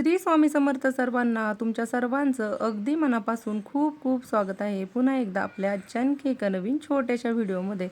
श्री स्वामी समर्थ सर्वांना तुमच्या सर्वांचं अगदी मनापासून खूप खूप स्वागत आहे. पुन्हा एकदा आपल्या आजच्या आणखी एका नवीन छोट्याशा व्हिडिओमध्ये.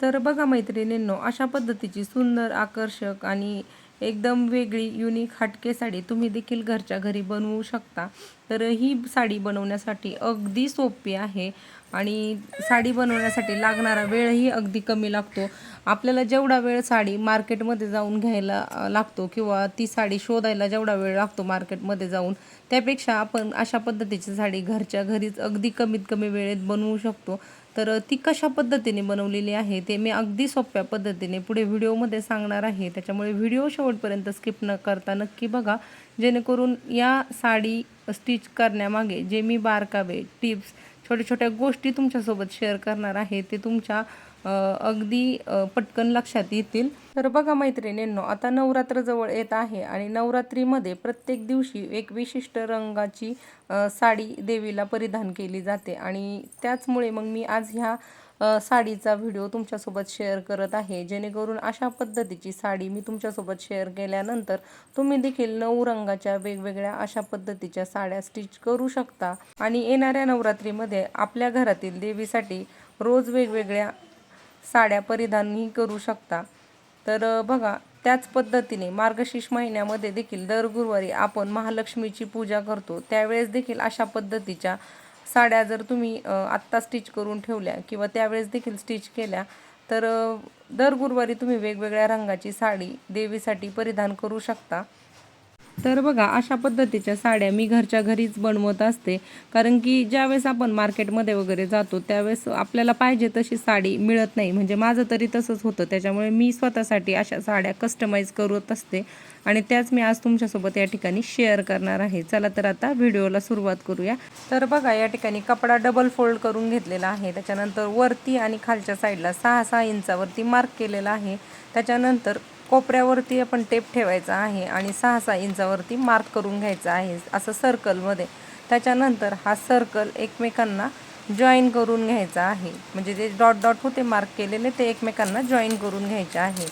तर बघा मैत्रिणींनो अशा पद्धतीची सुंदर आकर्षक आणि एकदम वेगळी युनिक हटके साडी तुम्ही देखील घरच्या घरी बनवू शकता. तर ही साडी बनवण्यासाठी अगदी सोपी आहे. आणि साडी बनवण्यासाठी लागणारा वेळही अगदी कमी लागतो. आपल्याला जेवढा वेळ साडी मार्केटमध्ये जाऊन घ्यायला लागतो किंवा ती साडी शोधायला जेवढा वेळ लागतो मार्केटमध्ये जाऊन त्यापेक्षा आपण अशा पद्धतीची साडी घरच्या घरीच अगदी कमीत कमी वेळेत बनवू शकतो. तर ती कशा पद्धतीने बनवलेली आहे ते मी अगदी सोप्या पद्धतीने पुढे व्हिडिओमध्ये सांगणार आहे. त्याच्यामुळे व्हिडिओ शेवटपर्यंत स्किप न करता नक्की बघा. जेणेकरून या साडी स्टिच करण्यामागे जे मी बारकावे टिप्स छोट्या छोट्या गोष्टी तुमच्यासोबत शेअर करणार आहे ते तुमच्या अगदी पटकन लक्षात येतील. तर बघा मैत्रिणींनो आता नवरात्र जवळ येत आहे आणि नवरात्रीमध्ये प्रत्येक दिवशी एक विशिष्ट रंगाची साडी देवीला परिधान केली जाते. आणि त्याचमुळे मग मी आज ह्या साडीचा व्हिडिओ तुमच्यासोबत शेअर करत आहे. जेणेकरून अशा पद्धतीची साडी मी तुमच्यासोबत शेअर केल्यानंतर तुम्ही देखील नऊ रंगाच्या वेगवेगळ्या अशा पद्धतीच्या साड्या स्टिच करू शकता. आणि येणाऱ्या नवरात्रीमध्ये आपल्या घरातील देवीसाठी रोज वेगवेगळ्या साड्या परिधानही करू शकता. तर बघा त्याच पद्धतीने मार्गशीर्ष महिन्यामध्ये देखील दर गुरुवारी आपण महालक्ष्मीची पूजा करतो. त्यावेळेस देखील अशा पद्धतीच्या साड्या जर तुम्ही आत्ता स्टिच करून ठेवल्या किंवा त्यावेळेस देखील स्टिच केल्या तर दर गुरुवारी तुम्ही वेगवेगळ्या रंगाची साडी देवीसाठी परिधान करू शकता. तर बघा अशा पद्धतीच्या साड्या मी घरच्या घरीच बनवत असते. कारण की ज्यावेळेस आपण मार्केटमध्ये वगैरे जातो त्यावेळेस आपल्याला पाहिजे तशी साडी मिळत नाही. म्हणजे माझं तरी तसंच होतं. त्याच्यामुळे मी स्वतःसाठी अशा साड्या कस्टमाइज करत असते. आणि त्याच मी आज तुमच्यासोबत या ठिकाणी शेअर करणार आहे. चला तर आता व्हिडिओला सुरुवात करूया. तर बघा या ठिकाणी कपडा डबल फोल्ड करून घेतलेला आहे. त्याच्यानंतर वरती आणि खालच्या साईडला सहा सहा इंचावरती मार्क केलेला आहे. त्याच्यानंतर कोपऱ्यावरती आपण टेप ठेवायचा आहे आणि सहा सहा इंचावरती मार्क करून घ्यायचा आहे असं सर्कलमध्ये त्याच्यानंतर हा सर्कल एकमेकांना जॉईन करून घ्यायचा आहे. म्हणजे जे डॉट डॉट होते मार्क केलेले ते एकमेकांना जॉईन करून घ्यायचे आहे.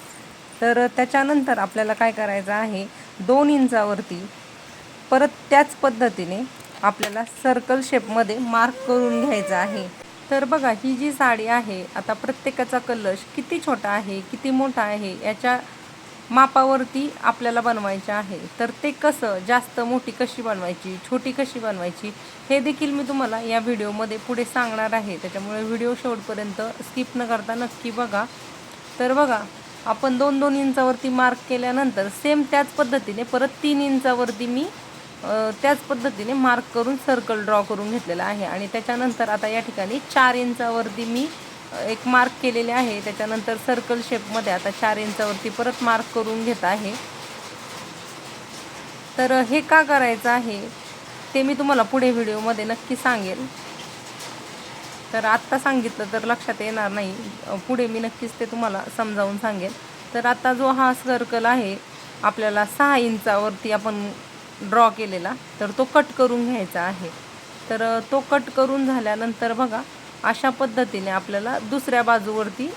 तर त्याच्यानंतर आपल्याला काय करायचं आहे दोन इंचावरती परत त्याच पद्धतीने आपल्याला सर्कल शेपमध्ये मार्क करून घ्यायचं आहे. तर बघा ही जी साडी आहे आता प्रत्येकाचा कलश किती छोटा आहे किती मोठा आहे याच्या मापावरती आपल्याला बनवायचे आहे. तर ते कसं जास्त मोठी कशी बनवायची छोटी कशी बनवायची हे देखील मी तुम्हाला या व्हिडिओमध्ये पुढे सांगणार आहे. त्याच्यामुळे व्हिडिओ शेवटपर्यंत स्किप न करता नक्की बघा. तर बघा आपण दोन दोन इंचावरती मार्क केल्यानंतर सेम त्याच पद्धतीने परत तीन इंचावरती मी त्याच पद्धतीने मार्क करून सर्कल ड्रॉ करून घेतलेला आहे. आणि त्याच्यानंतर आता या ठिकाणी चार इंचावरती मी एक मार्क केलेले आहे. त्याच्यानंतर सर्कल शेपमध्ये आता चार इंचावरती परत मार्क करून घेत आहे. तर हे का करायचं आहे ते मी तुम्हाला पुढे व्हिडिओमध्ये नक्की सांगेल. तर आत्ता सांगितलं तर लक्षात येणार नाही. पुढे मी नक्कीच ते तुम्हाला समजावून सांगेल. तर आता जो हा सर्कल आहे आपल्याला सहा इंचावरती आपण ड्रॉ केलेला तर तो कट करून घ्यायचा आहे. तर तो कट करून झाल्यानंतर बघा अशा पद्धतीने आपल्याला दुसऱ्या बाजूवरती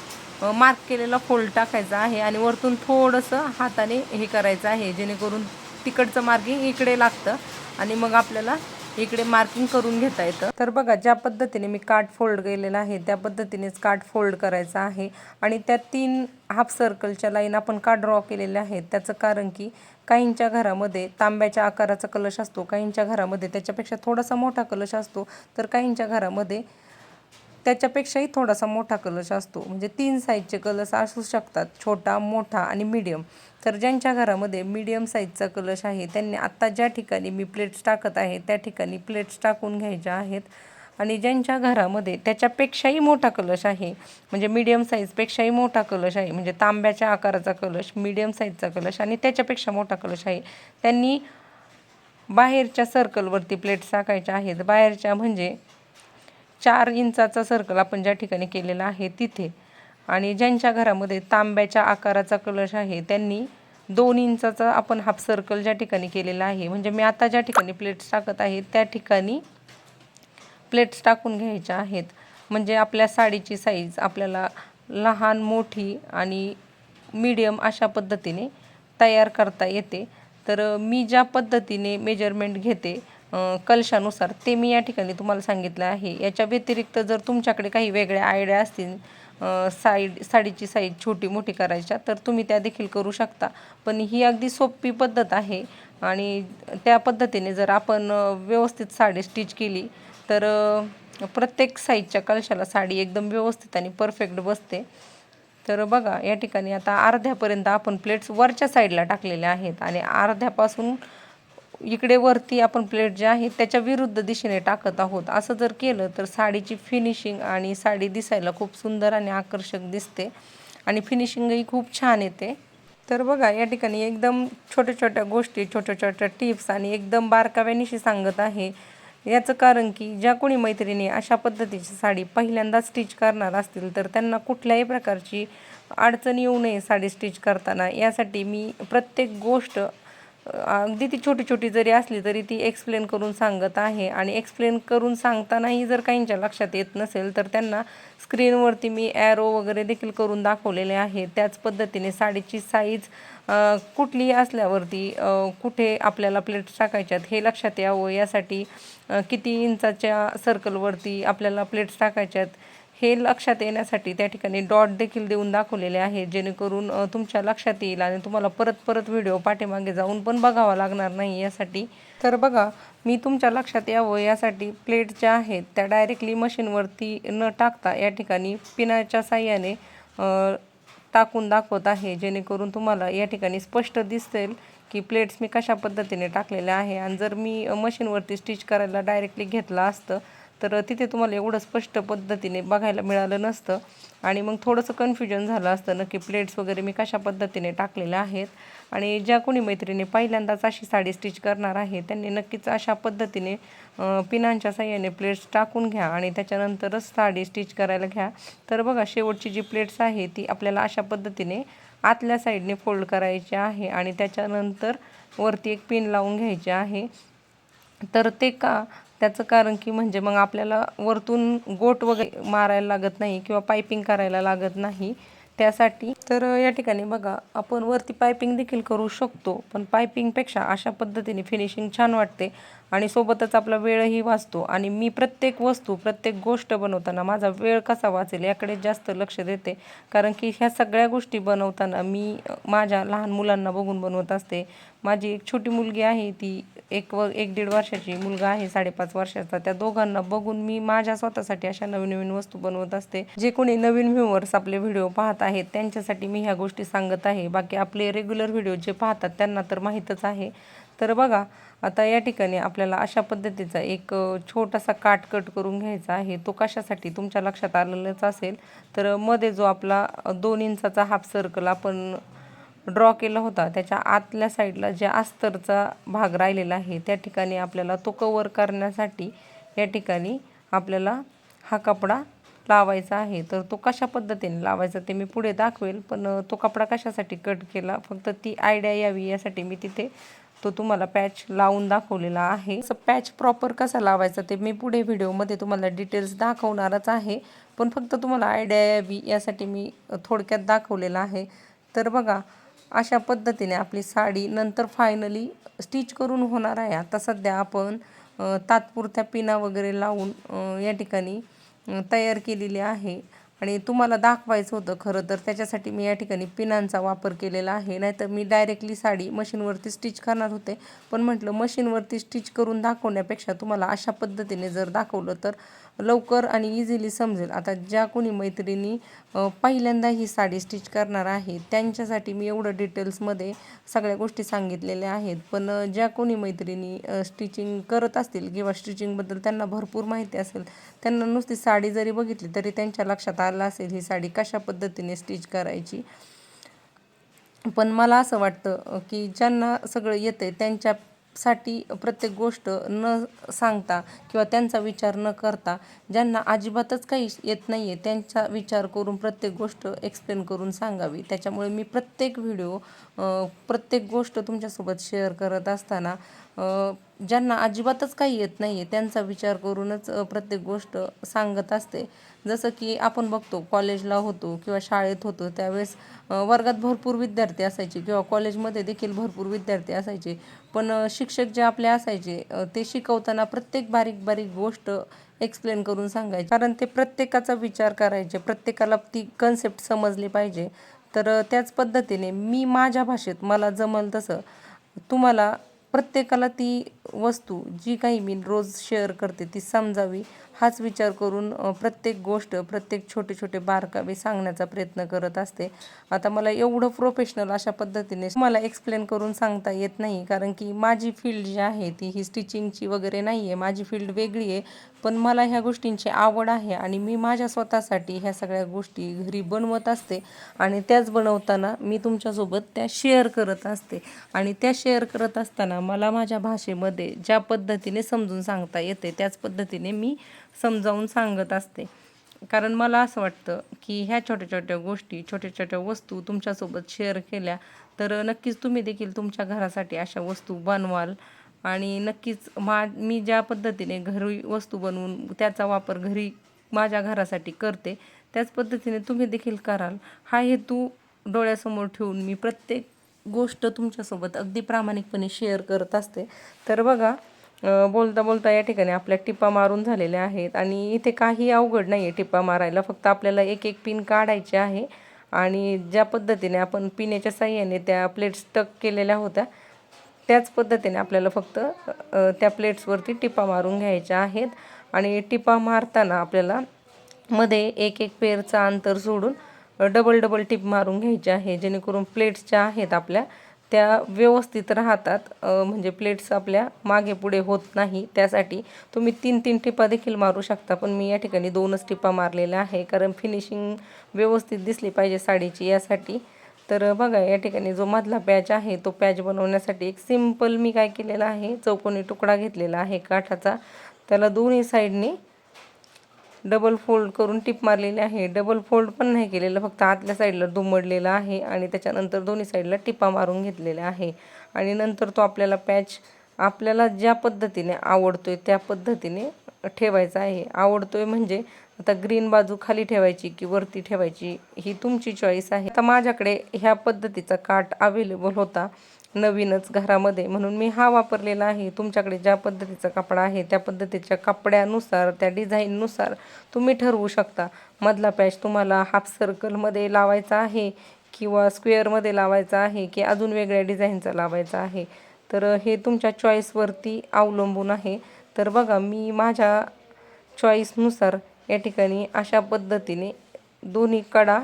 मार्क केलेला फोल्ड टाकायचा आहे आणि वरतून थोडंसं हाताने हे करायचं आहे जेणेकरून तिकडचं मार्किंग इकडे लागतं आणि मग आपल्याला इकडे मार्किंग करून घेता येतं. तर बघा ज्या पद्धतीने मी कार्ड फोल्ड केलेला आहे त्या पद्धतीनेच कार्ड फोल्ड करायचा आहे आणि त्या तीन हाफ सर्कलच्या लाईन आपण का ड्रॉ केलेल्या आहेत त्याचं कारण की काहींच्या घरामध्ये तांब्याच्या आकाराचा कलश असतो काहींच्या घरामध्ये त्याच्यापेक्षा थोडासा मोठा कलश असतो तर काहींच्या घरामध्ये त्याच्यापेक्षाही थोडासा मोठा कलश असतो. म्हणजे तीन साईजचे कलश असू शकतात छोटा मोठा आणि मीडियम तर ज्यांच्या घरामध्ये मीडियम साईजचा कलश आहे त्यांनी आत्ता ज्या ठिकाणी मी प्लेट्स टाकत आहे त्या ठिकाणी प्लेट्स टाकून घ्यायच्या आहेत. आणि ज्यांच्या घरामध्ये त्याच्यापेक्षाही मोठा कलश आहे म्हणजे मीडियम साईजपेक्षाही मोठा कलश आहे म्हणजे तांब्याच्या आकाराचा कलश मीडियम साईजचा कलश आणि त्याच्यापेक्षा मोठा कलश आहे त्यांनी बाहेरच्या सर्कलवरती प्लेट्स टाकायच्या आहेत. बाहेरच्या म्हणजे चार इंचाचा सर्कल आपण ज्या ठिकाणी केलेला आहे तिथे. आणि ज्यांच्या घरामध्ये तांब्याच्या आकाराचा कलश आहे त्यांनी दोन इंचाचा आपण हाफ सर्कल ज्या ठिकाणी केलेला आहे. म्हणजे मी आता ज्या ठिकाणी प्लेट्स टाकत आहे त्या ठिकाणी प्लेट्स टाकून घ्यायच्या आहेत. म्हणजे आपल्या साडीची साईज आपल्याला लहान मोठी आणि मीडियम अशा पद्धतीने तयार करता येते. तर मी ज्या पद्धतीने मेजरमेंट घेते कलशानुसार ते मी या ठिकाणी तुम्हाला सांगितलं आहे. याच्या व्यतिरिक्त जर तुमच्याकडे काही वेगळ्या आयडिया असतील साईड साडीची साईज छोटी मोठी करायच्या तर तुम्ही त्या देखील करू शकता. पण ही अगदी सोपी पद्धत आहे आणि त्या पद्धतीने जर आपण व्यवस्थित साडी स्टिच केली तर प्रत्येक साईजच्या कलशाला साडी एकदम व्यवस्थित आणि परफेक्ट बसते. तर बघा या ठिकाणी आता अर्ध्यापर्यंत आपण प्लेट्स वरच्या साईडला टाकलेल्या आहेत आणि अर्ध्यापासून इकडे वरती आपण प्लेट जे आहे त्याच्या विरुद्ध दिशेने टाकत आहोत. असं जर केलं तर साडीची फिनिशिंग आणि साडी दिसायला खूप सुंदर आणि आकर्षक दिसते. आणि फिनिशिंगही खूप छान येते. तर बघा या ठिकाणी एकदम छोट्या छोट्या गोष्टी छोट्या छोट्या टिप्स आणि एकदम बारकाव्यानिशी सांगत आहे. याचं कारण की ज्या कोणी मैत्रिणी अशा पद्धतीची साडी पहिल्यांदा स्टिच करणार असतील तर त्यांना कुठल्याही प्रकारची अडचण येऊ नये साडी स्टिच करताना. यासाठी मी प्रत्येक गोष्ट अगदी ती छोटी छोटी जरी असली तरी ती एक्सप्लेन करून सांगत आहे. आणि एक्सप्लेन करून सांगतानाही जर काहींच्या लक्षात येत नसेल तर त्यांना स्क्रीनवरती मी ॲरो वगैरे देखील करून दाखवलेले आहे. त्याच पद्धतीने साडीची साईज कुठलीही असल्यावरती कुठे आपल्याला प्लेट्स टाकायच्यात हे लक्षात यावं. यासाठी किती इंचाच्या सर्कलवरती आपल्याला प्लेट्स टाकायच्यात हे लक्षात येण्यासाठी त्या ठिकाणी डॉट देखील देऊन दाखवलेले आहे. जेणेकरून तुमच्या लक्षात येईल आणि तुम्हाला परत परत व्हिडिओ पाठीमागे जाऊन पण बघावा लागणार नाही यासाठी. तर बघा मी तुमच्या लक्षात यावं यासाठी प्लेट ज्या आहेत त्या डायरेक्टली मशीनवरती न टाकता या ठिकाणी पिनाच्या साह्याने टाकून दाखवत आहे. जेणेकरून तुम्हाला या ठिकाणी स्पष्ट दिसेल की प्लेट्स मी कशा पद्धतीने टाकलेल्या आहे. आणि जर मी मशीनवरती स्टिच करायला डायरेक्टली घेतलं असतं तर तिथे तुम्हाला एवढं स्पष्ट पद्धतीने बघायला मिळालं नसतं. आणि मग थोडंसं कन्फ्युजन झालं असतं नक्की प्लेट्स वगैरे मी कशा पद्धतीने टाकलेल्या आहेत. आणि ज्या कोणी मैत्रिणी पहिल्यांदाच अशी साडी स्टिच करणार आहे त्यांनी नक्कीच अशा पद्धतीने पिनांच्या साह्याने प्लेट्स टाकून घ्या आणि त्याच्यानंतरच साडी स्टिच करायला घ्या. तर बघा शेवटची जी प्लेट्स आहे ती आपल्याला अशा पद्धतीने आतल्या साईडने फोल्ड करायची आहे आणि त्याच्यानंतर वरती एक पिन लावून घ्यायची आहे. तर ते का त्याचं कारण की म्हणजे मग आपल्याला वरतून गोट वगैरे मारायला लागत नाही किंवा पायपिंग करायला लागत नाही. त्यासाठी. तर या ठिकाणी बघा आपण वरती पायपिंग देखील करू शकतो पण पायपिंगपेक्षा अशा पद्धतीने फिनिशिंग छान वाटते आणि सोबतच आपला वेळही वाचतो. आणि मी प्रत्येक वस्तू प्रत्येक गोष्ट बनवताना माझा वेळ कसा वाचेल याकडे जास्त लक्ष देते. कारण की ह्या सगळ्या गोष्टी बनवताना मी माझ्या लहान मुलांना बघून बनवत असते. माझी एक छोटी मुलगी आहे ती एक व एक दीड वर्षाची मुलगा आहे साडेपाच वर्षाचा. त्या दोघांना बघून मी माझ्या स्वतःसाठी अशा नवीन नवीन वस्तू बनवत असते. जे कोणी नवीन व्ह्यूवर्स आपले व्हिडिओ पाहत आहेत त्यांच्यासाठी मी ह्या गोष्टी सांगत आहे. बाकी आपले रेग्युलर व्हिडिओ जे पाहतात त्यांना तर माहीतच आहे. तर बघा आता या ठिकाणी आपल्याला अशा पद्धतीचा एक छोटासा काट कट करून घ्यायचा आहे. तो कशासाठी? तुमच्या लक्षात आलेलंच असेल. तर मध्ये जो आपला दोन इंचाचा हाफ सर्कल आपण ड्रॉ केला होता त्याच्या आतल्या साईडला जे अस्तरचा भाग राहिलेला आहे त्या ठिकाणी आपल्याला तो कवर करण्यासाठी या ठिकाणी आपल्याला हा कपडा लावायचा आहे तर तो कशा पद्धतीने लावायचा ते मी पुढे दाखवेल पण तो कपडा कशासाठी कट केला फक्त ती आयडिया यावी यासाठी मी तिथे तो तुम्हाला पॅच लावून दाखवलेला आहे. असं पॅच प्रॉपर कसा लावायचा ते मी पुढे व्हिडिओमध्ये तुम्हाला डिटेल्स दाखवणारच आहे पण फक्त तुम्हाला आयडिया यावी यासाठी मी थोडक्यात दाखवलेला आहे. तर बघा अशा पद्धतीने आपली साडी नंतर फायनली स्टिच करून होणार आहे. आता सध्या आपण तात्पुरत्या पिना वगैरे लावून या ठिकाणी तयार केलेली आहे. आणि तुम्हाला दाखवायचं होतं खरं तर त्याच्यासाठी मी या ठिकाणी पिनांचा वापर केलेला आहे. नाहीतर मी डायरेक्टली साडी मशीनवरती स्टिच करणार होते. पण म्हटलं मशीनवरती स्टिच करून दाखवण्यापेक्षा तुम्हाला अशा पद्धतीने जर दाखवलं तर लवकर आणि इझिली समजेल. आता ज्या कोणी मैत्रिणी पहिल्यांदा ही साडी स्टिच करणार आहे त्यांच्यासाठी मी एवढं डिटेल्समध्ये सगळ्या गोष्टी सांगितलेल्या आहेत. पण ज्या कोणी मैत्रिणी स्टिचिंग करत असतील किंवा स्टिचिंगबद्दल त्यांना भरपूर माहिती असेल त्यांना नुसती साडी जरी बघितली तरी त्यांच्या लक्षात आलं असेल ही साडी कशा पद्धतीने स्टिच करायची. पण मला असं वाटतं की ज्यांना सगळं येतं त्यांच्या साठी प्रत्येक गोष्ट न सांगता किंवा त्यांचा विचार न करता ज्यांना अजिबातच काही येत नाही आहे त्यांचा विचार करून प्रत्येक गोष्ट एक्सप्लेन करून सांगावी. त्याच्यामुळे मी प्रत्येक व्हिडिओ प्रत्येक गोष्ट तुमच्यासोबत शेअर करत असताना ज्यांना अजिबातच काही येत नाही आहे त्यांचा विचार करूनच प्रत्येक गोष्ट सांगत असते. जसं की आपण बघतो कॉलेजला होतो किंवा शाळेत होतो त्यावेळेस वर्गात भरपूर विद्यार्थी असायचे किंवा कॉलेजमध्ये देखील भरपूर विद्यार्थी असायचे. पण शिक्षक जे आपले असायचे ते शिकवताना प्रत्येक बारीक बारीक गोष्ट एक्सप्लेन करून सांगायचे. कारण ते प्रत्येकाचा विचार करायचे प्रत्येकाला ती कन्सेप्ट समजली पाहिजे. तर त्याच पद्धतीने मी माझ्या भाषेत मला जमल तसं तुम्हाला प्रत्येकाला ती वस्तू जी काही मी रोज शेअर करते ती समजावी. हाच विचार करून प्रत्येक गोष्ट प्रत्येक छोटे छोटे बारकावे सांगण्याचा प्रयत्न करत असते. आता मला एवढं प्रोफेशनल अशा पद्धतीने मला एक्सप्लेन करून सांगता येत नाही कारण की माझी फील्ड जी आहे ती ही स्टिचिंगची वगैरे नाही आहे माझी फील्ड वेगळी आहे पण मला ह्या गोष्टींची आवड आहे आणि मी माझ्या स्वतःसाठी ह्या सगळ्या गोष्टी घरी बनवत असते आणि त्याच बनवताना मी तुमच्यासोबत त्या शेअर करत असते. आणि त्या शेअर करत असताना मला माझ्या भाषेमध्ये ज्या पद्धतीने समजून सांगता येते त्याच पद्धतीने मी समजावून सांगत असते. कारण मला असं वाटतं की ह्या छोट्या छोट्या गोष्टी छोट्या छोट्या वस्तू तुमच्यासोबत शेअर केल्या तर नक्कीच तुम्ही देखील तुमच्या घरासाठी अशा वस्तू बनवाल. आणि नक्कीच मा मी ज्या पद्धतीने घरी वस्तू बनवून त्याचा वापर घरी माझ्या घरासाठी करते त्याच पद्धतीने तुम्ही देखील कराल. हा हेतू डोळ्यासमोर ठेवून मी प्रत्येक गोष्ट तुमच्यासोबत अगदी प्रामाणिकपणे शेअर करत असते. तर बघा बोलता बोलता या ठिकाणी आपल्या टिप्पा मारून झालेल्या आहेत आणि इथे काही अवघड नाही आहे टिप्पा मारायला. फक्त आपल्याला एक एक पिन काढायचे आहे आणि ज्या पद्धतीने आपण पिण्याच्या साह्याने त्या प्लेट्स टक केलेल्या होत्या त्याच पद्धतीने आपल्याला फक्त त्या प्लेट्सवरती टिपा मारून घ्यायच्या आहेत आणि टिपा मारताना आपल्याला मध्ये एक एक पेरचं अंतर सोडून डबल डबल टिप मारून घ्यायचे आहे जेणेकरून प्लेट्स ज्या आहेत आपल्या त्या व्यवस्थित राहतात म्हणजे प्लेट्स आपल्या मागे पुढे होत नाही. त्यासाठी तुम्ही तीन तीन टिपा देखील मारू शकता. पण मी या ठिकाणी दोनच टिपा मारलेल्या आहे. कारण फिनिशिंग व्यवस्थित दिसली पाहिजे साडीची यासाठी. तर बघा या ठिकाणी जो मधला पॅच आहे तो पॅच बनवण्यासाठी एक सिंपल मी काय केलेला आहे. चौकोनी तुकडा घेतलेला आहे काठाचा. त्याला दोन्ही साईडने डबल फोल्ड करून टिप मारलेली आहे. डबल फोल्ड पण नाही केलेलं. फक्त आतल्या साईडला दुमडलेलं आहे आणि त्याच्यानंतर दोन्ही साईडला टिपा मारून घेतलेल्या आहे. आणि नंतर तो आपल्याला पॅच आपल्याला ज्या पद्धतीने आवडतोय त्या पद्धतीने ठेवायचा आहे. आवडतोय म्हणजे आता ग्रीन बाजू खाली ठेवायची की वरती ठेवायची ही तुमची चॉईस आहे. आता माझ्याकडे ह्या पद्धतीचा काट अवेलेबल होता. नवीनच घरामध्ये. म्हणून मी हा वापरलेला आहे. तुमच्याकडे ज्या पद्धतीचा कपडा आहे त्या पद्धतीच्या कपड्यानुसार त्या डिझाईननुसार तुम्ही ठरवू शकता. मधला पॅच तुम्हाला हाफ सर्कलमध्ये लावायचा आहे किंवा स्क्वेअरमध्ये लावायचा आहे की अजून वेगळ्या डिझाईनचा लावायचा आहे. तर हे तुमच्या चॉईसवरती अवलंबून आहे. तर बघा मी माझ्या चॉईसनुसार या ठिकाणी अशा पद्धतीने दोन्ही कडा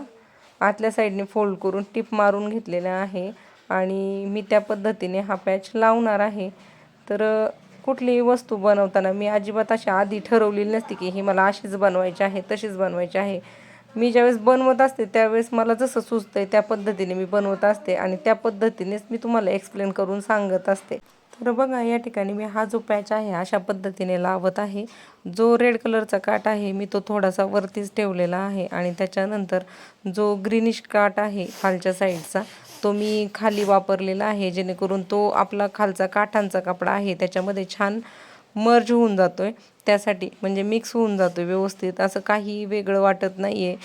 आतल्या साईडने फोल्ड करून टिप मारून घेतलेल्या आहे. आणि मी त्या पद्धतीने हा पॅच लावणार आहे. तर कुठलीही वस्तू बनवताना मी अजिबात अशी आधी ठरवलेली नसते की ही मला अशीच बनवायची आहे तशीच बनवायची आहे. मी ज्यावेळेस बनवत असते त्यावेळेस मला जसं सुचतं आहे त्या पद्धतीने मी बनवत असते आणि त्या पद्धतीनेच मी तुम्हाला एक्सप्लेन करून सांगत असते. तर बघा या ठिकाणी मी हा जो पॅच आहे अशा पद्धतीने लावत आहे. जो रेड कलरचा काट आहे मी तो थोडासा वरतीच ठेवलेला आहे आणि त्याच्यानंतर जो ग्रीनिश काट आहे खालच्या साईडचा तो मी खाली वापरलेला आहे जेणेकरून तो आपला खालचा काठांचा कपडा आहे त्याच्यामध्ये छान मर्ज होऊन जातो आहे त्यासाठी म्हणजे मिक्स होऊन जातो आहे व्यवस्थित. असं काही वेगळं वाटत नाही आहे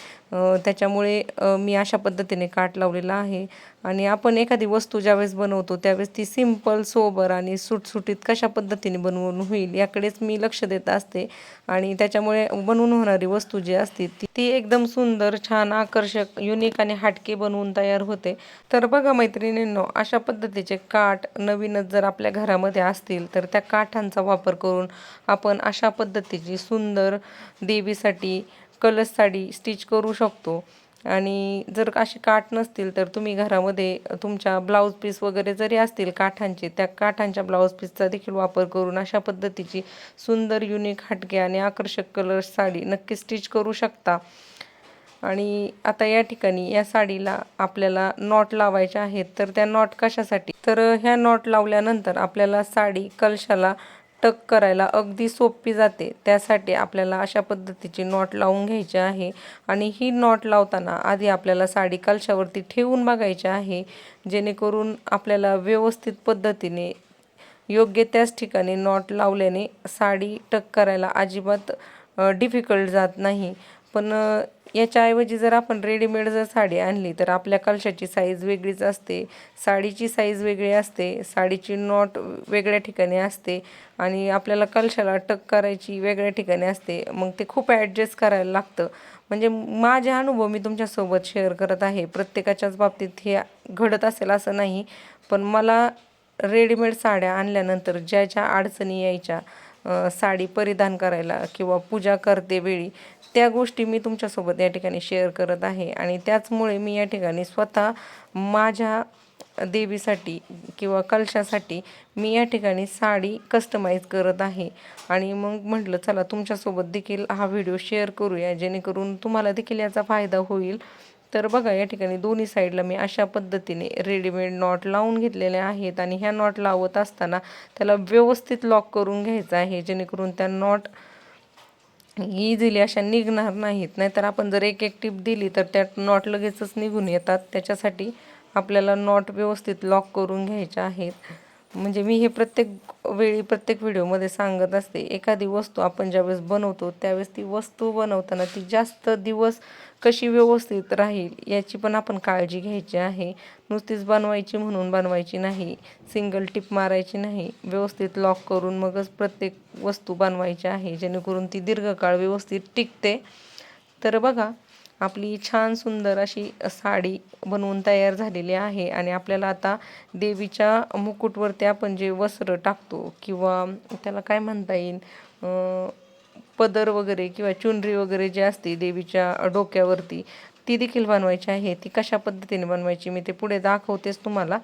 त्याच्यामुळे मी अशा पद्धतीने काट लावलेला आहे. आणि आपण एखादी वस्तू ज्यावेळेस बनवतो त्यावेळेस ती सिंपल सोबर आणि सुटसुटीत कशा पद्धतीने बनवून होईल याकडेच मी लक्ष देत असते. आणि त्याच्यामुळे बनवून होणारी वस्तू जी असते ती ती एकदम सुंदर छान आकर्षक युनिक आणि हाटके बनवून तयार होते. तर बघा मैत्रिणींनो अशा पद्धतीचे काठ नवीनच जर आपल्या घरामध्ये असतील तर त्या काठांचा वापर करून आपण अशा पद्धतीची सुंदर देवीसाठी कलश साडी स्टिच करू शकतो. आणि जर असे काठ नसतील तर तुम्ही घरामध्ये तुमच्या ब्लाऊज पीस वगैरे जरी असतील काठांचे त्या काठांच्या ब्लाऊज पीसचा देखील वापर करून अशा पद्धतीची सुंदर युनिक हटके आणि आकर्षक कलर साडी नक्की स्टिच करू शकता. आणि आता या ठिकाणी या साडीला आपल्याला नॉट लावायच्या आहेत. तर त्या नॉट कशासाठी? तर ह्या नॉट लावल्यानंतर आपल्याला साडी कलशाला टक करायला अगदी सोपी जाते. त्यासाठी आपल्याला अशा पद्धतीची नॉट लावून घ्यायची आहे. आणि ही नॉट लावताना आधी आपल्याला साडी कलशावरती ठेवून बघायची आहे. जेणेकरून आपल्याला व्यवस्थित पद्धतीने योग्य त्याच ठिकाणी नॉट लावल्याने साडी टक करायला अजिबात डिफिकल्ट जात नाही. पण याच्याऐवजी जर आपण रेडीमेड जर साडी आणली तर आपल्या कलशाची साईज वेगळीच असते. साडीची साईज वेगळी असते. साडीची नॉट वेगळ्या ठिकाणी असते. आणि आपल्याला कलशाला टक करायची वेगळ्या ठिकाणी असते. मग ते खूप ॲडजस्ट करायला लागतं. म्हणजे माझे अनुभव मी तुमच्यासोबत शेअर करत आहे. प्रत्येकाच्याच बाबतीत हे घडत असेल असं नाही. पण मला रेडीमेड साड्या आणल्यानंतर ज्या ज्या अडचणी यायच्या साडी परिधान करायला किंवा पूजा करते वेळी त्या गोष्टी मी तुमच्यासोबत या ठिकाणी शेअर करत आहे. आणि त्याचमुळे मी या ठिकाणी स्वतः माझ्या देवीसाठी किंवा कलशासाठी मी या ठिकाणी साडी कस्टमाइज करत आहे. आणि मग म्हटलं चला तुमच्यासोबत देखील हा व्हिडिओ शेअर करूया जेणेकरून तुम्हाला देखील याचा फायदा होईल. तर बघा या ठिकाणी दोन्ही साईडला मी अशा पद्धतीने रेडीमेड नॉट लावून घेतलेल्या आहेत आणि ह्या नॉट लावत असताना त्याला व्यवस्थित लॉक करून घ्यायचं आहे जेणेकरून त्या नॉट इझिली अशा निघणार नाहीत. नाहीतर आपण जर एक एक टिप दिली तर त्या नॉट लगेचच निघून येतात. त्याच्यासाठी आपल्याला नॉट व्यवस्थित लॉक करून घ्यायच्या आहेत. म्हणजे मी हे प्रत्येक वेळी प्रत्येक व्हिडिओमध्ये सांगत असते एखादी वस्तू आपण ज्यावेळेस बनवतो त्यावेळेस ती वस्तू बनवताना ती जास्त दिवस कशी व्यवस्थित राहील याची पण आपण काळजी घ्यायची आहे. नुसतीच बनवायची म्हणून बनवायची नाही. सिंगल टिप मारायची नाही. व्यवस्थित लॉक करून मगच प्रत्येक वस्तू बनवायची आहे. जेणेकरून ती दीर्घकाळ व्यवस्थित टिकते. तर बघा आपली छान सुंदर अशी साडी बनवून तयार झालेली आहे आणि आपल्याला आता देवीच्या मुकुटवरती आपण जे वस्त्र टाकतो किंवा त्याला काय म्हणता येईल? पदर वगैरे किंवा चुनरी वगैरे जी असते देवीच्या डोक्यावरती ती देखील बनवायची आहे. ती कशा पद्धतीने बनवायची मी ते पुढे दाखवतेच तुम्हाला.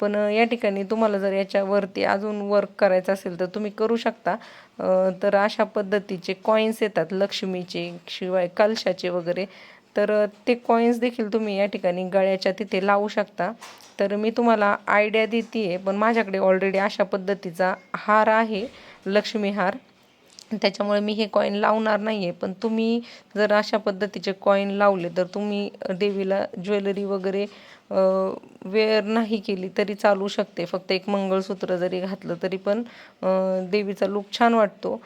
पण या ठिकाणी तुम्हाला जर याच्यावरती अजून वर्क करायचं असेल तर तुम्ही करू शकता. तर अशा पद्धतीचे कॉईन्स येतात लक्ष्मीचे शिवाय कलशाचे वगैरे. तर ते कॉईन्स देखील तुम्ही या ठिकाणी गळ्याच्या तिथे लावू शकता. तर मी तुम्हाला आयडिया देते आहे पण माझ्याकडे ऑलरेडी अशा पद्धतीचा हार आहे लक्ष्मी हार. त्याच्यामुळे मी हे कॉईन लावणार नाही आहे पण तुम्ही जर अशा पद्धतीचे कॉईन लावले तर तुम्ही देवीला ज्वेलरी वगैरे वेअर नाही केली तरी चालू शकते. फक्त एक मंगळसूत्र जरी घातलं तरी पण देवीचा लुक छान वाटतो.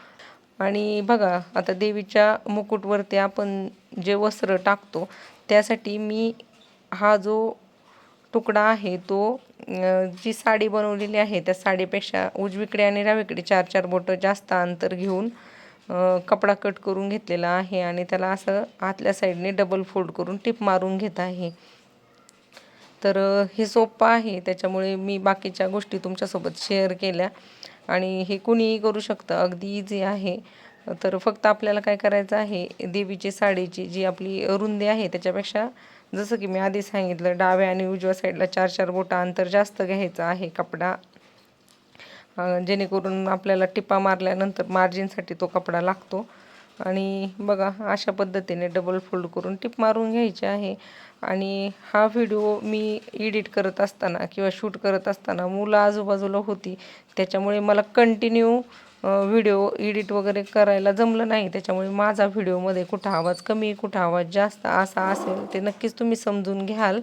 आणि बघा आता देवीच्या मुकुटवरती आपण जे वस्त्र टाकतो त्यासाठी मी हा जो तुकडा आहे तो जी साडी बनवलेली आहे त्या साडीपेक्षा उजवीकडे आणि डावीकडे चार चार बोटं जास्त अंतर घेऊन कपडा कट करून घेतलेला आहे आणि त्याला असं आतल्या साईडने डबल फोल्ड करून टिप मारून घेत आहे. तर हे सोपं आहे. त्याच्यामुळे मी बाकीच्या गोष्टी तुमच्यासोबत शेअर केल्या. आणि हे कुणीही करू शकतं अगदी इझी आहे. तर फक्त आपल्याला काय करायचं आहे देवीची साडीची जी आपली रुंदी आहे त्याच्यापेक्षा जसं की मी आधी सांगितलं डाव्या आणि उजव्या साईडला चार चार बोटा अंतर जास्त घ्यायचं आहे कपडा. जेणेकरून आपल्याला टिपा मारल्यानंतर मार्जिनसाठी तो कपडा लागतो. आणि बघा अशा पद्धतीने डबल फोल्ड करून टिप मारून घ्यायची आहे. आणि हा व्हिडिओ मी एडिट करत असताना किंवा शूट करत असताना मुलं आजूबाजूला होती त्याच्यामुळे मला कंटिन्यू व्हिडिओ एडिट वगैरे करायला जमलं नाही त्याच्यामुळे माझा व्हिडिओमध्ये कुठं आवाज कमी कुठं आवाज जास्त असा असेल ते नक्कीच तुम्ही समजून घ्याल.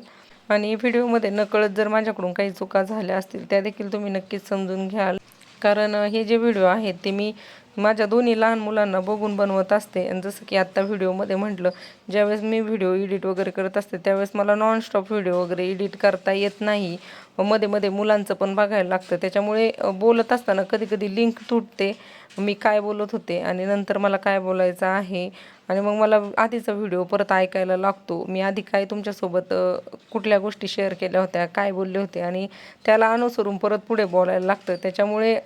आणि व्हिडिओमध्ये नकळत जर माझ्याकडून काही चुका झाल्या असतील त्या देखील तुम्ही नक्कीच समजून घ्याल. कारण हे जे व्हिडिओ आहेत ते मी माझ्या दोन्ही लहान मुलांना बघून बनवत असते. आणि जसं की आत्ता व्हिडिओमध्ये म्हटलं ज्यावेळेस मी व्हिडिओ एडिट वगैरे करत असते त्यावेळेस मला नॉनस्टॉप व्हिडिओ वगैरे एडिट करता येत नाही. मध्ये मध्ये मुलांचं पण बघायला लागतं. त्याच्यामुळे बोलत असताना कधी कधी लिंक तुटते. मी काय बोलत होते आणि नंतर मला काय बोलायचं आहे? आणि मग मला आधीचा व्हिडिओ परत ऐकायला लागतो. मी आधी काय तुमच्यासोबत कुठल्या गोष्टी शेअर केल्या होत्या काय बोलले होते? आणि त्याला अनुसरून परत पुढे बोलायला लागतं. त्याच्यामुळे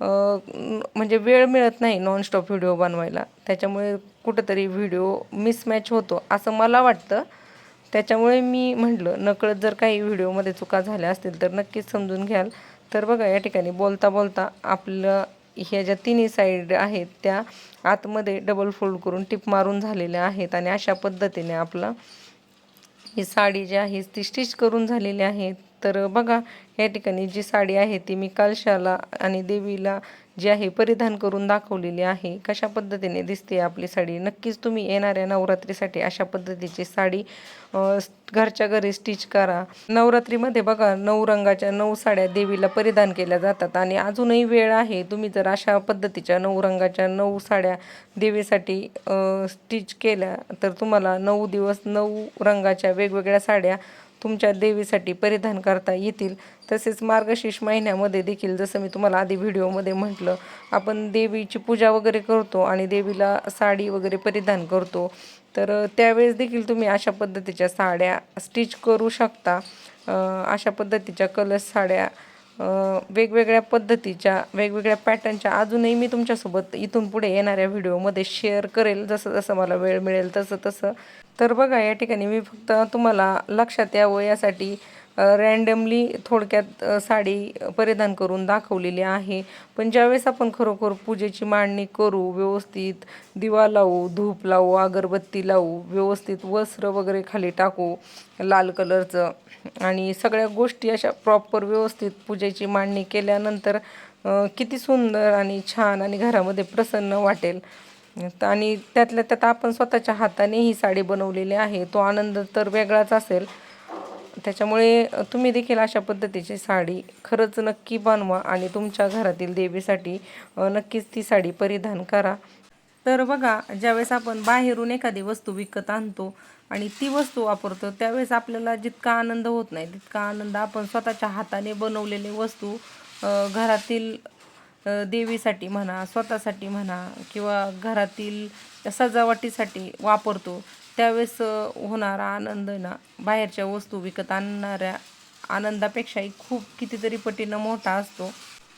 म्हणजे वेळ मिळत नाही नॉनस्टॉप व्हिडिओ बनवायला. त्याच्यामुळे कुठंतरी व्हिडिओ मिसमॅच होतो असं मला वाटतं. त्याच्यामुळे मी म्हटलं नकळत जर काही व्हिडिओमध्ये चुका झाल्या असतील तर नक्कीच समजून घ्याल. तर बघा या ठिकाणी बोलता बोलता आपलं ह्या ज्या तिन्ही साईड आहेत त्या आतमध्ये डबल फोल्ड करून टिप मारून झालेल्या आहेत आणि अशा पद्धतीने आपलं ही साडी जी आहे ती स्टिच करून झालेली आहे. तर बघा या ठिकाणी जी साडी आहे ती मी कलशाला आणि देवीला जी आहे परिधान करून दाखवलेली आहे. कशा पद्धतीने दिसते आपली साडी? नक्कीच तुम्ही येणाऱ्या नवरात्रीसाठी अशा पद्धतीची साडी घरच्या घरी स्टिच करा. नवरात्रीमध्ये बघा नऊ रंगाच्या नऊ साड्या देवीला परिधान केल्या जातात आणि अजूनही वेळ आहे. तुम्ही जर अशा पद्धतीच्या नऊ रंगाच्या नऊ साड्या देवीसाठी स्टिच केल्या तर तुम्हाला नऊ दिवस नऊ रंगाच्या वेगवेगळ्या साड्या तुमच्या देवीसाठी परिधान करता येतील. तसेच मार्गशीर्ष महिन्यामध्ये देखील जसं मी तुम्हाला आधी व्हिडिओमध्ये म्हटलं आपण देवीची पूजा वगैरे करतो आणि देवीला साडी वगैरे परिधान करतो. तर त्यावेळेस देखील तुम्ही अशा पद्धतीच्या साड्या स्टिच करू शकता. अशा पद्धतीच्या कलर्स साड्या वेगवेगळ्या पद्धतीच्या वेगवेगळ्या पॅटर्नच्या अजूनही मी तुमच्यासोबत इथून पुढे येणाऱ्या व्हिडिओमध्ये शेअर करेल. जसं जसं मला वेळ मिळेल तसं तसं तर बघा या ठिकाणी मी फक्त तुम्हाला लक्षात यावं यासाठी रँडमली थोडक्यात साडी परिधान करून दाखवलेली आहे. पण ज्यावेळेस आपण खरोखर पूजेची मांडणी करू व्यवस्थित दिवा लावू धूप लावू अगरबत्ती लावू व्यवस्थित वस्त्र वगैरे खाली टाकू लाल कलरचं आणि सगळ्या गोष्टी अशा प्रॉपर व्यवस्थित पूजेची मांडणी केल्यानंतर किती सुंदर आणि छान आणि घरामध्ये प्रसन्न वाटेल आणि त्यातल्या त्यात आपण स्वतःच्या हाताने ही साडी बनवलेली आहे. तो आनंद तर वेगळाच असेल. त्याच्यामुळे तुम्ही देखील अशा पद्धतीची साडी खरंच नक्की बनवा आणि तुमच्या घरातील देवीसाठी नक्कीच ती साडी परिधान करा. तर बघा ज्यावेळेस आपण बाहेरून एखादी वस्तू विकत आणतो आणि ती वस्तू वापरतो त्यावेळेस आपल्याला जितका आनंद होत नाही तितका आनंद आपण स्वतःच्या हाताने बनवलेली वस्तू घरातील देवीसाठी म्हणा स्वतःसाठी म्हणा किंवा घरातील सजावटीसाठी वापरतो त्यावेळेस होणारा आनंद ना बाहेरच्या वस्तू विकत आणणाऱ्या आनंदापेक्षाही खूप कितीतरी पटीनं मोठा असतो.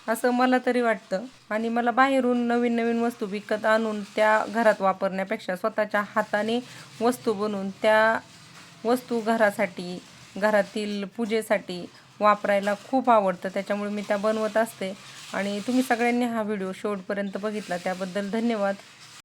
असं मला तरी वाटतं. आणि मला बाहेरून नवीन नवीन वस्तू विकत आणून त्या घरात वापरण्यापेक्षा स्वतःच्या हाताने वस्तू बनवून त्या वस्तू घरासाठी घरातील पूजेसाठी वापरायला खूप आवडतं. त्याच्यामुळे मी त्या बनवत असते. आणि तुम्ही सगळ्यांनी हा व्हिडिओ शेवटपर्यंत बघितला. त्याबद्दल धन्यवाद.